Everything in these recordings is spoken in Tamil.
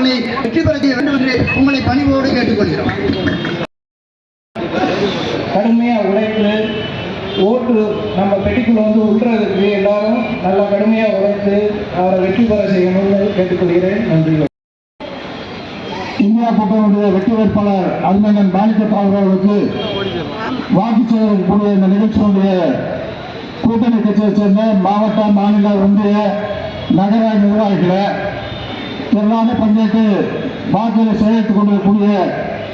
அவர்களை வெற்றி பெற செய்ய வேண்டும் என்று உங்களை பணிவோடு கேட்டுக்கொள்கிறோம். கடுமையாக உழைத்து ஓட்டு நம்ம பெட்டிக்குள்ள வந்து உற்றுறதுக்கு எல்லாரும் நல்லா கடுமையாக உழைத்து அவரை வெற்றி பெற செய்யணும்னு கேட்டுக்கொள்கிறேன். நன்றி. இந்தியா கூட்டணியுடைய வெற்றி வேட்பாளர் அருமையன் பாலிகப் அவர்களுக்கு வாக்கு செய்யக்கூடிய இந்த நிகழ்ச்சியினுடைய கூட்டணி கட்சியை சேர்ந்த மாவட்ட மாநில ஒன்றிய நகர நிர்வாகிகளை திரளான பங்கேற்று வாக்குகளை சேகரித்துக் கொண்டிருக்கக்கூடிய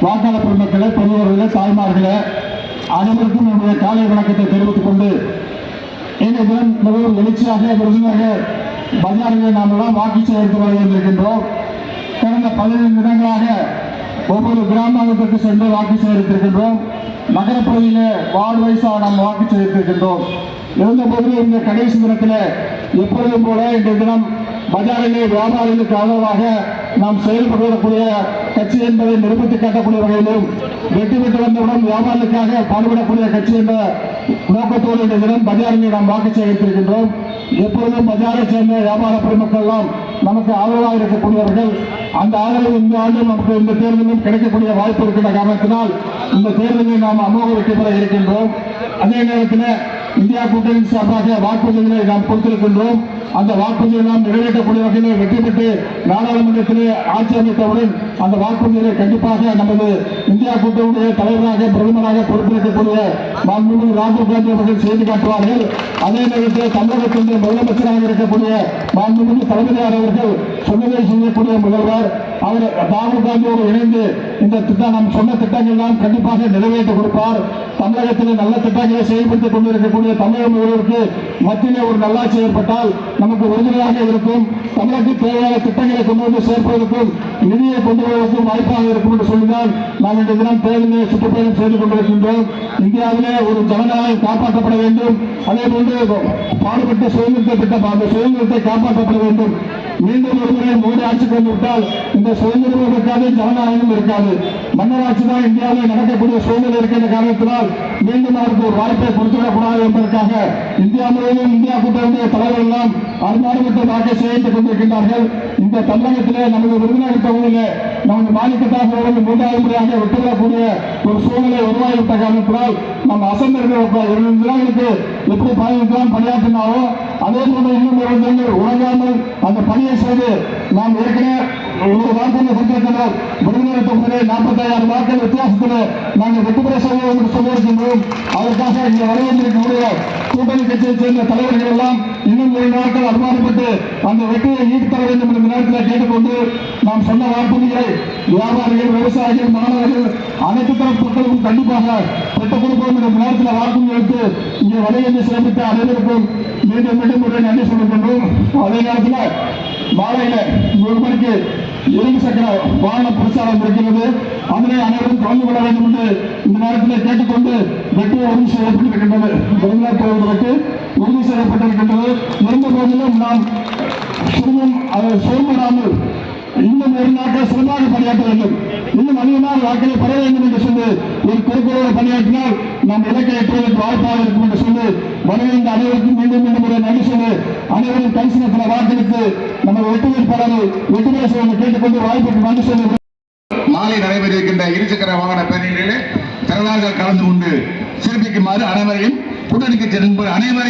வாக்காளர் பெருமக்களை பெரியவர்களே தாய்மார்களே அனைவருக்கும் என்னுடைய காலை வணக்கத்தை தெரிவித்துக் கொண்டு இன்றைய தினம் மிகவும் எழுச்சியாக விருதுநகர் பஜாரில் நாம் எல்லாம் வாக்கு சேகரித்து வருகின்றோம் கடந்த பதினைந்து தினங்களாக ஒவ்வொரு கிராமத்திற்கு சென்று வாக்கு சேகரித்திருக்கின்றோம். நகரப்பகுதியிலே வார்டு வைஸாக நாம் வாக்கு சேகரித்திருக்கின்றோம். இருந்த போதிலும் இந்த கடைசி தினத்தில் எப்பொழுதும் போல இன்றைய தினம் பஜாரிலே வியாபாரிகளுக்கு ஆதரவாக நாம் செயல்படக்கூடிய கட்சி என்பதை நிரூபித்து காட்டக்கூடிய வகையிலும் வெற்றி பெற்று வந்தவுடன் வியாபாரிகளுக்காக பாடுபடக்கூடிய கட்சி என்ற நோக்கத்தோடு இந்த தினம் பஜாரிலே நாம் வாக்கு சேகரித்திருக்கின்றோம். எப்பொழுதும் பஜாரை சேர்ந்த வியாபார பெருமக்கள் எல்லாம் நமக்கு ஆதரவாக இருக்கக்கூடியவர்கள். அந்த ஆதரவு இந்த ஆண்டும் நமக்கு இந்த தேர்தலிலும் கிடைக்கக்கூடிய வாய்ப்பு இருக்கின்ற காரணத்தினால் இந்த தேர்தலில் நாம் அமோக வெற்றி பெற இருக்கின்றோம். அதே நேரத்தில் இந்தியா கூட்டணி சார்பாக வாக்குறுதிகளை நாம் கொடுத்திருக்கின்றோம். அந்த வாக்குறுதியை நாம் நிறைவேற்றக்கூடிய வகையில் வெற்றி பெற்று நாடாளுமன்றத்திலே ஆட்சி அமைத்தவுடன் அந்த வாக்குறுதிகளை கண்டிப்பாக நமது இந்தியா கூட்டணியுடைய தலைவராக பிரதமராக பொறுப்பேற்கக்கூடிய மாண்புமிகு ராகுல் காந்தி அவர்கள் செய்து காட்டுவார்கள். அதே நேரத்தில் தமிழகத்தினுடைய முதலமைச்சராக இருக்கக்கூடிய மாண்புமிகு தளபதியார் அவர்கள் சொன்னதை செய்யக்கூடிய முதல்வர். அவர் ராகுல் காந்தியோடு இணைந்து இந்த திட்டம் நாம் சொன்ன திட்டங்கள் எல்லாம் கண்டிப்பாக நிறைவேற்றி கொடுப்பார். தமிழகத்தில் நல்ல திட்டங்களை செயல்படுத்திக் கொண்டிருக்கக்கூடிய தமிழக முதல்வருக்கு மத்தியிலே ஒரு நல்லாட்சி ஏற்பட்டால் நமக்கு உறுதுணையாக இருக்கும். தமிழகத்துக்கு தேவையான திட்டங்களை கொண்டு வந்து சேர்ப்பதற்கும் நிதியை கொண்டு வருவதற்கும் வாய்ப்பாக இருக்கும் என்று சொல்லிதான் நாம் இன்றைய தினம் தேர்தலை சுற்றுப்பயணம் செய்து கொண்டிருக்கின்றோம். இந்தியாவிலே ஒரு ஜனநாயகம் காப்பாற்றப்பட வேண்டும். அதே போன்று பாடுபட்டு சுதந்திரத்தை பெற்ற அந்த சுதந்திரத்தை காப்பாற்றப்பட வேண்டும். மீண்டும் ஒருமுறை மோடி ஆட்சிக்கு கொண்டு விட்டால் இந்த சுதந்திரம் இருக்காது ஜனநாயகம் இருக்காது. மன்னராட்சி தான் இந்தியாவில் நடக்கக்கூடிய சூழ்நிலை இருக்கின்ற காரணத்தினால் மீண்டும் அவருக்கு ஒரு வாய்ப்பை கொடுத்துவிடக்கூடாது என்பதற்காக இந்தியா முழுவதும் இந்தியா கூட்டணியுடைய தலைவர் எல்லாம் அருமாறுபட்டு வாக்கை சேகரித்துக் கொண்டிருக்கின்றார்கள். இந்த தமிழகத்திலே நமது விருதுநகர் தொகுதியிலே நமது மாநிலத்தாக மூன்றாவது முறையாக விட்டுவிடக்கூடிய ஒரு சூழ்நிலை உருவாகிவிட்ட காரணத்தினால் நம்ம அசந்திருக்கிற இரண்டு தினங்களுக்கு எப்படி பதினைந்து பணியாற்றினாலும் அதே போல இன்னும் இரண்டு தினங்கள் அந்த பணியை செய்து நாம் ஏற்கனவே ஒரு வாக்குறுதி கொடுத்திருக்கின்றோம் தொகுதியிலே நாற்பத்தாயிரம் வாக்கள் வித்தியாசத்தில் நாங்கள் வெற்றி பெற செய்வோம் என்று சொல்லியிருக்கின்றோம். அதற்காக இங்கே வரவேற்றிருக்கக்கூடிய கூட்டணி கட்சியைச் சேர்ந்த தலைவர்கள் எல்லாம் இன்னும் இரண்டு நாட்கள் அனுமானப்பட்டு அந்த வெற்றியை ஈடு வேண்டும் என்ற நேரத்தில் கேட்டுக்கொண்டு நாம் சொன்ன வாக்குறுதிகளை வியாபாரிகள் விவசாயிகள் மாணவர்கள் அனைத்து தரப்பு மக்களுக்கும் கண்டிப்பாக பெற்றுக் கொடுப்போம் என்ற நேரத்தில் வாக்குறுதி எடுத்து இங்கே வலையென்று சிறப்பித்த அனைவருக்கும் மீண்டும் மீண்டும் ஒரு நன்றி இருக்கும் அதே நேரத்தில் மாலையில ஒரு மணிக்கு இரும்பு சக்கர வாகன பிரச்சாரம் இருக்கிறது அதனை அனைவரும் கலந்து கொள்ள வேண்டும் என்று இந்த நேரத்தில் கேட்டுக்கொண்டு வெற்றி உறுதி செய்யப்பட்டிருக்கின்றது. வெளிநாட்டு போவதற்கு உறுதி செய்யப்பட்டிருக்கின்றது. இருந்த போதிலும் நாம் சிறுமம் அதை இன்னும் ஒரு நாட்கள் சிறப்பாக பணியாற்ற வேண்டும். இன்னும் அதிகமான வாக்களை பெற வேண்டும் என்று சொல்லி ஒரு குறிக்கோளோடு பணியாற்றினால் நாம் இலக்கை எட்டுவதற்கு வாய்ப்பாக இருக்கும் என்று சொல்லி வருகின்ற அனைவருக்கும் மீண்டும் மீண்டும் ஒரு நன்றி சொல்லி அனைவரும் கரிசனத்தில் வாக்களித்து நம்ம வெற்றி வேட்பாளரை வெற்றி பெற செய்ய கேட்டுக்கொண்டு வாய்ப்புக்கு நன்றி சொல்லி மாலை நடைபெற இருக்கின்ற இருசக்கர வாகன பேரணிகளிலே திரளாக கலந்து கொண்டு சிறப்பிக்குமாறு அனைவரையும் கூட்டணிக்கு செல்லும் அனைவரையும்